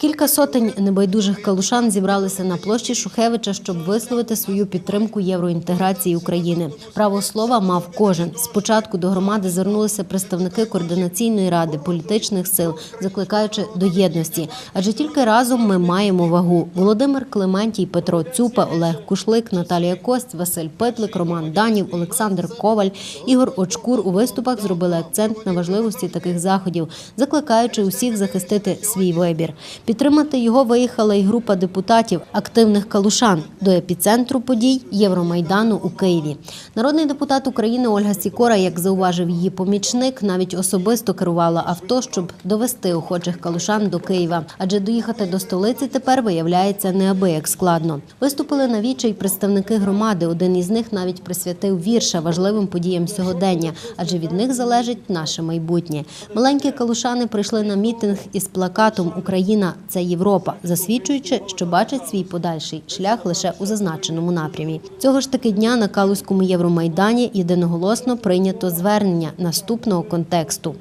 Кілька сотень небайдужих калушан зібралися на площі Шухевича, щоб висловити свою підтримку євроінтеграції України. Право слова мав кожен. Спочатку до громади звернулися представники координаційної ради політичних сил, закликаючи до єдності. Адже тільки разом ми маємо вагу. Володимир Клементій, Петро Цюпа, Олег Кушлик, Наталія Кость, Василь Петлик, Роман Данів, Олександр Коваль, Ігор Очкур у виступах зробили акцент на важливості таких заходів, закликаючи усіх захистити свій вибір. Підтримати його виїхала і група депутатів активних калушан до епіцентру подій Євромайдану у Києві. Народний депутат України Ольга Сікора, як зауважив її помічник, навіть особисто керувала авто, щоб довести охочих калушан до Києва. Адже доїхати до столиці тепер виявляється неабияк складно. Виступили на вічі й представники громади. Один із них навіть присвятив вірша важливим подіям сьогодення, адже від них залежить наше майбутнє. Маленькі калушани прийшли на мітинг із плакатом Україна це Європа, засвідчуючи, що бачать свій подальший шлях лише у зазначеному напрямі. Цього ж таки дня на Калузькому Євромайдані єдиноголосно прийнято звернення наступного контексту.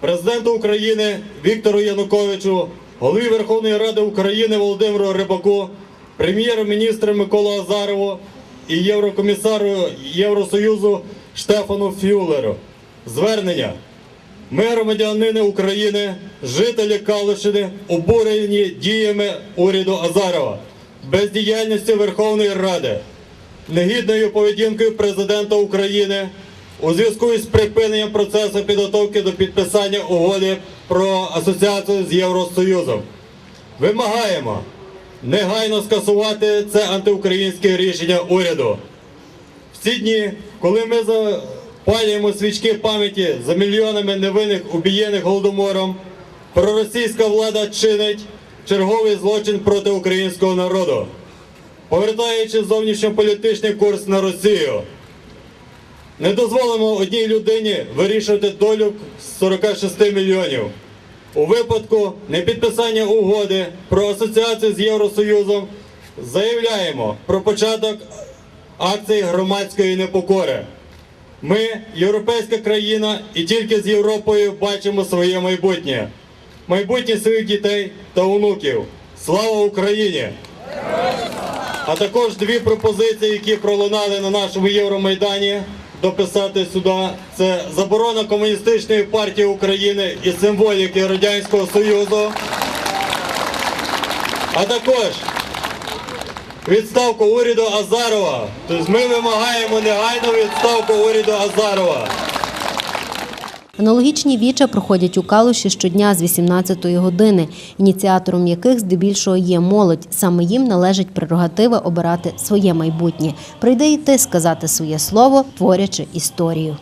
Президенту України Віктору Януковичу, голові Верховної Ради України Володимиру Рибаку, прем'єр-міністру Миколу Азарову і єврокомісару Євросоюзу Штефану Фюлеру. Звернення. Ми, громадянини України, жителі Калушини, обурені діями уряду Азарова, бездіяльністю Верховної Ради, негідною поведінкою президента України у зв'язку із припиненням процесу підготовки до підписання угоди про асоціацію з Євросоюзом. Вимагаємо негайно скасувати це антиукраїнське рішення уряду. В ці дні, коли ми запалюємо свічки пам'яті за мільйонами невинних убієних голодомором, проросійська влада чинить черговий злочин проти українського народу, повертаючи зовнішньополітичний курс на Росію. Не дозволимо одній людині вирішувати долю 46 мільйонів. У випадку непідписання угоди про асоціацію з Євросоюзом заявляємо про початок акції громадської непокори. Ми європейська країна і тільки з Європою бачимо своє майбутнє, майбутнє своїх дітей та онуків. Слава Україні! А також дві пропозиції, які пролунали на нашому Євромайдані, дописати сюди. Це заборона комуністичної партії України і символіки Радянського Союзу. А також відставку уряду Азарова. Тобто ми вимагаємо негайну відставку уряду Азарова. Аналогічні віча проходять у Калуші щодня з 18-ї години, ініціатором яких здебільшого є молодь. Саме їм належить прерогатива обирати своє майбутнє. Прийде і ти сказати своє слово, творячи історію.